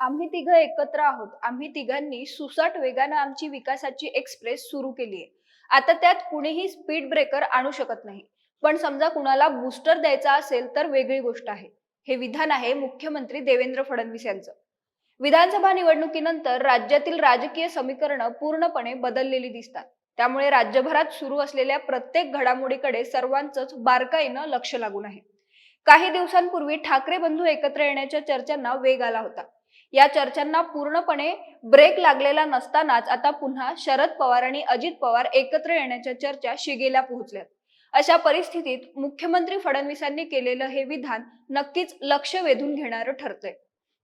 आम्ही तिघं एकत्र आहोत. आम्ही तिघांनी सुसाट वेगानं आमची विकासाची एक्सप्रेस सुरू केली आहे आता त्यात कुणीही स्पीड ब्रेकर आणू शकत नाही. पण समजा कुणाला बूस्टर द्यायचा असेल तर वेगळी गोष्ट आहे. हे विधान आहे मुख्यमंत्री देवेंद्र फडणवीस यांचं. विधानसभा निवडणुकीनंतर राज्यातील राजकीय समीकरणं पूर्णपणे बदललेली दिसतात. त्यामुळे राज्यभरात सुरू असलेल्या प्रत्येक घडामोडीकडे सर्वांचंच बारकाईनं लक्ष लागून आहे. काही दिवसांपूर्वी ठाकरे बंधू एकत्र येण्याच्या चर्चांना वेग आला होता. या चर्चांना पूर्णपणे ब्रेक लागलेला नसतानाच आता पुन्हा शरद पवार आणि अजित पवार एकत्र येण्याच्या चर्चा शिगेला पोहोचल्यात. अशा परिस्थितीत मुख्यमंत्री फडणवीसांनी केलेलं हे विधान नक्कीच लक्ष वेधून घेणारं ठरतंय.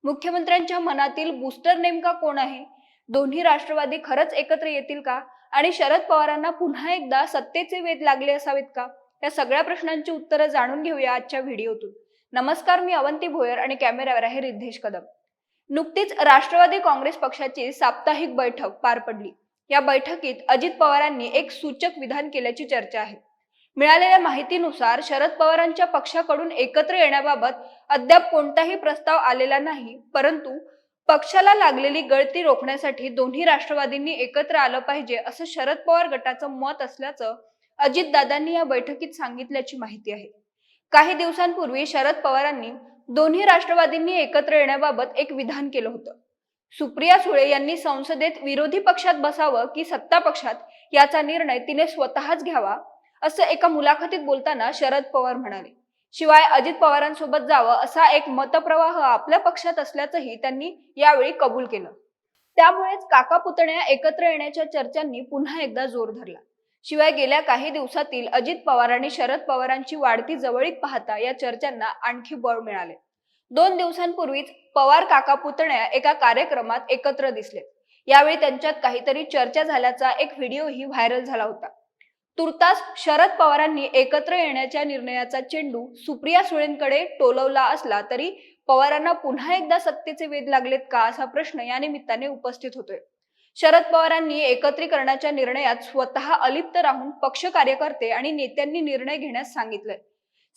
मुख्यमंत्र्यांच्या मनातील बूस्टर नेमका कोण आहे? दोन्ही राष्ट्रवादी खरंच एकत्र येतील का? आणि शरद पवारांना पुन्हा एकदा सत्तेचे वेध लागले असावेत का? या सगळ्या प्रश्नांची उत्तरं जाणून घेऊया आजच्या व्हिडिओतून. नमस्कार मी अवंती भोयर आणि कॅमेऱ्यावर आहे रिद्धेश कदम. नुकतीच राष्ट्रवादी काँग्रेस पक्षाची साप्ताहिक बैठक पार पडली. या बैठकीत अजित पवारांनी एक सूचक विधान केल्याची चर्चा आहे. मिळालेल्या माहितीनुसार शरद पवारांच्या पक्षाकडून एकत्र येण्याबाबत अद्याप कोणताही प्रस्ताव आलेला नाही परंतु पक्षाला लागलेली गळती रोखण्यासाठी दोन्ही राष्ट्रवादींनी एकत्र आलं पाहिजे असं शरद पवार गटाचं मत असल्याचं अजितदादांनी या बैठकीत सांगितल्याची माहिती आहे. काही दिवसांपूर्वी शरद पवारांनी दोन्ही राष्ट्रवादींनी एकत्र येण्याबाबत एक विधान केलं होतं. सुप्रिया सुळे यांनी संसदेत विरोधी पक्षात बसावं की सत्ता पक्षात याचा निर्णय तिने स्वतःच घ्यावा असं एका मुलाखतीत बोलताना शरद पवार म्हणाले. शिवाय अजित पवारांसोबत जावं असा एक मतप्रवाह आपल्या पक्षात असल्याचंही त्यांनी यावेळी कबूल केलं. त्यामुळेच काका पुतण्या एकत्र येण्याच्या चर्चांनी पुन्हा एकदा जोर धरला. शिवाय गेल्या काही दिवसातील अजित पवार आणि शरद पवारांची वाढती जवळीक पाहता या चर्चांना आणखी बळ मिळाले. दोन दिवसांपूर्वीच पवार काका पुतण्या एका कार्यक्रमात एकत्र दिसले. यावेळी त्यांच्यात काहीतरी चर्चा झाल्याचा एक व्हिडिओही व्हायरल झाला होता. तुर्तास शरद पवारांनी एकत्र येण्याच्या निर्णयाचा चेंडू सुप्रिया सुळेंकडे टोलवला असला तरी पवारांना पुन्हा एकदा सत्तेचे वेध लागलेत का असा प्रश्न या निमित्ताने उपस्थित होतोय. शरद पवारांनी एकत्रीकरणाच्या निर्णयात स्वतः अलिप्त राहून पक्ष कार्यकर्ते आणि नेत्यांनी निर्णय घेण्यास सांगितलंय.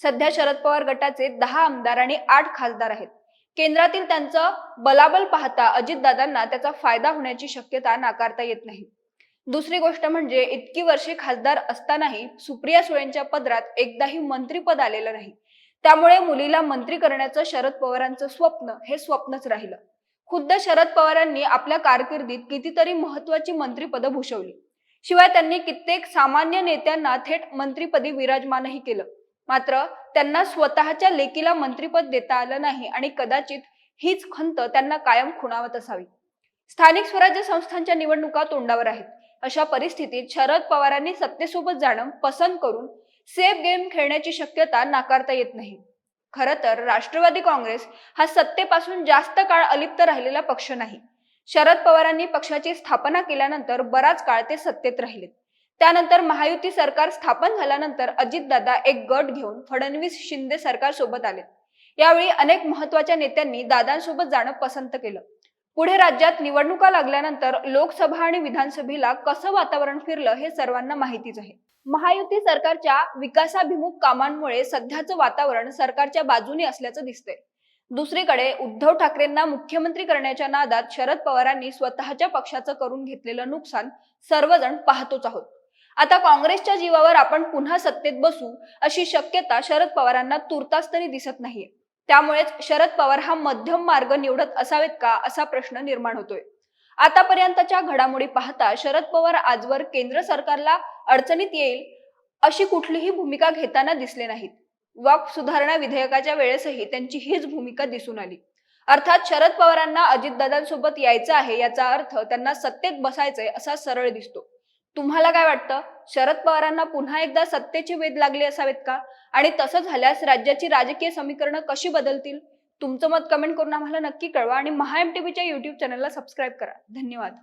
सध्या शरद पवार गटाचे दहा आमदार आणि आठ खासदार आहेत. केंद्रातील त्यांचं बलाबल पाहता अजितदादांना त्याचा फायदा होण्याची शक्यता नाकारता येत नाही. दुसरी गोष्ट म्हणजे इतकी वर्षे खासदार असतानाही सुप्रिया सुळेंच्या पदरात एकदाही मंत्रीपद आलेलं नाही. त्यामुळे मुलीला मंत्री करण्याचं शरद पवारांचं स्वप्न हे स्वप्नच राहिलं. खुद्द शरद पवारांनी आपल्या कारकिर्दीत कितीतरी महत्वाची मंत्रीपदं भूषवली. शिवाय त्यांनी कित्येक सामान्य नेत्यांना थेट मंत्रीपदी विराजमानही केलं. मात्र त्यांना स्वतःच्या लेकीला मंत्रीपद देता आलं नाही आणि कदाचित हीच खंत त्यांना कायम खुणावत असावी. स्थानिक स्वराज्य संस्थांच्या निवडणुका तोंडावर आहेत. अशा परिस्थितीत शरद पवारांनी सत्तेसोबत जाणं पसंत करून सेफ गेम खेळण्याची शक्यता नाकारता येत नाही. खर तर राष्ट्रवादी काँग्रेस हा सत्तेपासून जास्त काळ अलिप्त राहिलेला पक्ष नाही. शरद पवारांनी पक्षाची स्थापना केल्यानंतर बराच काळ ते सत्तेत राहिले त्यानंतर महायुती सरकार स्थापन झाल्यानंतर अजितदादा एक गट घेऊन फडणवीस शिंदे सरकार सोबत आले. यावेळी अनेक महत्त्वाच्या नेत्यांनी दादांसोबत जाणं पसंत केलं. पुढे राज्यात निवडणुका लागल्यानंतर लोकसभा आणि विधानसभेला कसं वातावरण फिरलं हे सर्वांना माहितीच आहे. महायुती सरकारच्या विकासाभिमुख कामांमुळे सध्याचं वातावरण सरकारच्या बाजूने असल्याचं दिसतंय. दुसरीकडे उद्धव ठाकरेंना मुख्यमंत्री करण्याच्या नादात शरद पवारांनी स्वतःच्या पक्षाचं करून घेतलेलं नुकसान सर्वजण पाहतोच आहोत. आता काँग्रेसच्या जीवावर आपण पुन्हा सत्तेत बसू अशी शक्यता शरद पवारांना तुर्तास तरी दिसत नाहीये. त्यामुळेच शरद पवार हा मध्यम मार्ग निवडत असावेत का असा प्रश्न निर्माण होतोय. आतापर्यंतच्या घडामोडी पाहता शरद पवार आजवर केंद्र सरकारला अडचणीत येईल अशी कुठलीही भूमिका घेताना दिसले नाहीत. वक्फ सुधारणा विधेयकाच्या वेळेसही त्यांची हीच भूमिका दिसून आली. अर्थात शरद पवारांना अजितदादांसोबत यायचं आहे याचा अर्थ त्यांना सत्तेत बसायचंय असा सरळ दिसतो. तुम्हाला काय वाटतं? शरद पवारांना पुन्हा एकदा सत्तेचे वेध लागले असावेत का? आणि तसं झाल्यास राज्याची राजकीय समीकरणं कशी बदलतील? तुमचं मत कमेंट करून आम्हाला नक्की कळवा आणि महा एम टीव्हीच्या युट्यूब चॅनलला सबस्क्राईब करा. धन्यवाद.